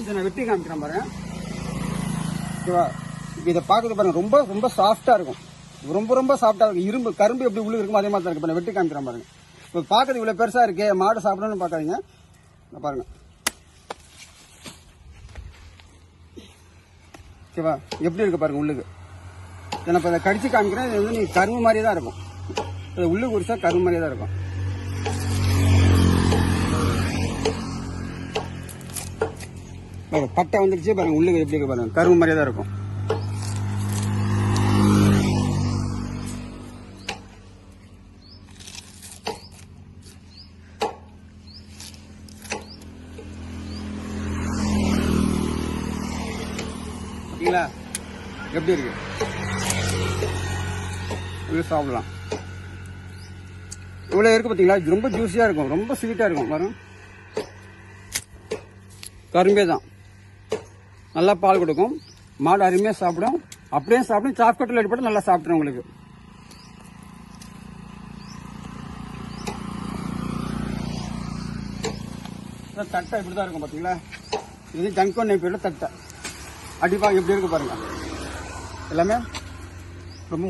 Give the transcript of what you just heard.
இதை நான் வெட்டி காமிக்கிறேன் பாருங்க. ஓகேவா? இப்போ இதை பார்க்கறது பாருங்க ரொம்ப ரொம்ப சாஃப்டா இருக்கும். ரொம்ப ரொம்ப சாஃப்டா இருக்கும். இரும்பு கரும்பு எப்படி உள்ள இருக்கும் அதே மாதிரி தான் இருக்கு நான் வெட்டி காமிக்கிறேன் பாருங்க. இப்போ பார்க்கறது இவ்வளவு பெருசா இருக்கே மாடு சாப்பிடணும்னு பார்க்காதீங்க. பாருங்க. ஓகேவா? எப்படி இருக்கு பாருங்க உள்ளுக்கு? இதை நான் இப்போ அதை கடிச்சு காமிக்கிறேன். இது வந்து நீ கரும்பு மாதிரியே தான் இருக்கும். இது உள்ளுக்கு குடிச்சா கரும்பு மாதிரியே தான் இருக்கும். பாருங்க, பட்டை வந்துருச்சு பாருங்க உள்ளுக்கு எப்படி இருக்கு பாருங்க கரும்பு மாதிரியே தான் இருக்கும். பார்த்தீங்களா எப்படி இருக்கு? இது சாப்பிடலாம். இவ்வளோ இருக்கு பார்த்தீங்களா இது ரொம்ப ஜூஸியாக இருக்கும் ரொம்ப ஸ்வீட்டாக இருக்கும் வரும் கரும்பே தான். நல்லா பால் கொடுக்கும். மாடு அருமையாக சாப்பிடும். அப்படியே சாப்பிடும். சாப்பிட்டு எடுப்பட்டு நல்லா சாப்பிட்றோம் உங்களுக்கு. தட்டை இப்படி தான் இருக்கும் பார்த்தீங்களா இது ஜங்கோன் நெய்ப்போட தட்டை. அடிப்பாக எப்படி இருக்கு பாருங்க. எல்லாமே ரொம்ப